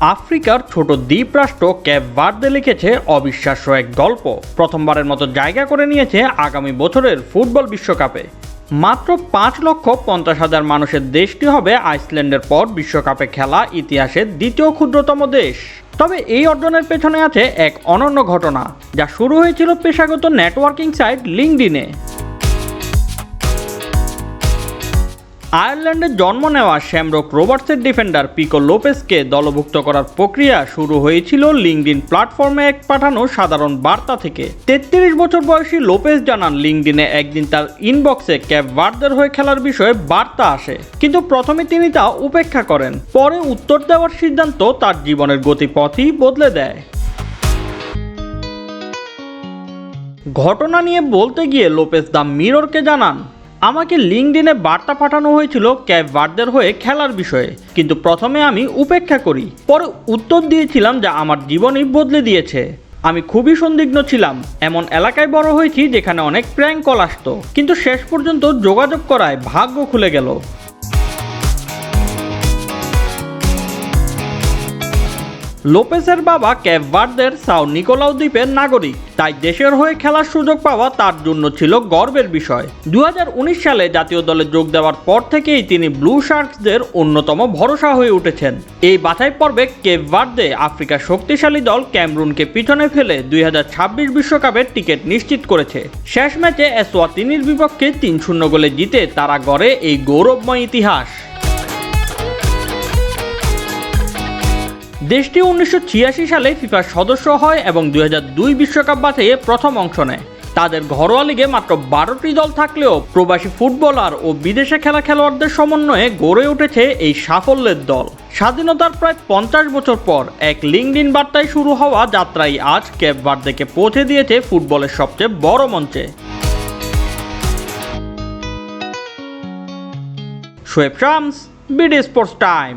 আফ্রিকার ছোট দ্বীপ রাষ্ট্র ক্যাপ ভার্দে লিখেছে অবিশ্বাস্য এক গল্প। প্রথমবারের মতো জায়গা করে নিয়েছে আগামী বছরের ফুটবল বিশ্বকাপে। মাত্র পাঁচ লক্ষ পঞ্চাশ হাজার মানুষের দেশটি হবে আইসল্যান্ডের পর বিশ্বকাপে খেলা ইতিহাসের দ্বিতীয় ক্ষুদ্রতম দেশ। তবে এই অর্জনের পেছনে আছে এক অনন্য ঘটনা, যা শুরু হয়েছিল পেশাগত নেটওয়ার্কিং সাইট লিঙ্কডিনে আয়ারল্যান্ডে জন্ম নেওয়া শ্যামরক রোবার্টসের ডিফেন্ডার পিকো লোপেসকে দলভুক্ত করার প্রক্রিয়া শুরু হয়েছিল লিঙ্কডিন প্ল্যাটফর্মে এক পাঠানো সাধারণ বার্তা থেকে। তেত্রিশ বছর বয়সী লোপেস জানান, লিঙ্কডিনে একদিন তার ইনবক্সে ক্যাপ ভার্দের হয়ে খেলার বিষয়ে বার্তা আসে। কিন্তু প্রথমে তিনি তা উপেক্ষা করেন। পরে উত্তর দেওয়ার সিদ্ধান্ত তার জীবনের গতিপথই বদলে দেয়। ঘটনা নিয়ে বলতে গিয়ে লোপেস দ্য মিররকে জানান আমাকে লিঙ্কডিনে বার্তা পাঠানো হয়েছিল ক্যাব ভার্দের হয়ে খেলার বিষয়ে। কিন্তু প্রথমে আমি উপেক্ষা করি। পরে উত্তর দিয়েছিলাম যা আমার জীবনই বদলে দিয়েছে। আমি খুবই সন্দিগ্ধ ছিলাম। এমন এলাকায় বড় হয়েছি যেখানে অনেক প্র্যাঙ্ক কল আসতো। কিন্তু শেষ পর্যন্ত যোগাযোগ করায় ভাগ্য খুলে গেল। লোপেসের বাবা ক্যাপ ভার্দের সাও নিকোলাও দ্বীপের নাগরিক। তাই দেশের হয়ে খেলার সুযোগ পাওয়া তার জন্য ছিল গর্বের বিষয়। দু হাজার উনিশ সালে জাতীয় দলে যোগ দেওয়ার পর থেকেই তিনি ব্লু শার্কসদের অন্যতম ভরসা হয়ে উঠেছেন। এই বাছাই পর্বে কেপ ভার্দে আফ্রিকার শক্তিশালী দল ক্যামরুনকে পিছনে ফেলে দুই বিশ্বকাপের টিকিট নিশ্চিত করেছে। শেষ ম্যাচে এসওয়াতিনির বিপক্ষে তিন শূন্য গোলে জিতে তারা গড়ে এই গৌরবময় ইতিহাস। দেশটি উনিশশো ছিয়াশি সালে ফিফার সদস্য হয় এবং দুই বিশ্বকাপ বাছাইয়ে প্রথম অংশ নেয়। তাদের ঘরোয়া লিগে মাত্র বারোটি দল থাকলেও প্রবাসী ফুটবলার ও বিদেশে খেলা খেলোয়াড়দের সমন্বয়ে গড়ে উঠেছে এই সাফল্যের দল। স্বাধীনতার প্রায় পঞ্চাশ বছর পর এক লিঙ্কডিন বার্তায় শুরু হওয়া যাত্রাই আজ ক্যাপ বার্দেকে পৌঁছে দিয়েছে ফুটবলের সবচেয়ে বড় মঞ্চে। Shoaib Shams, BD sports time.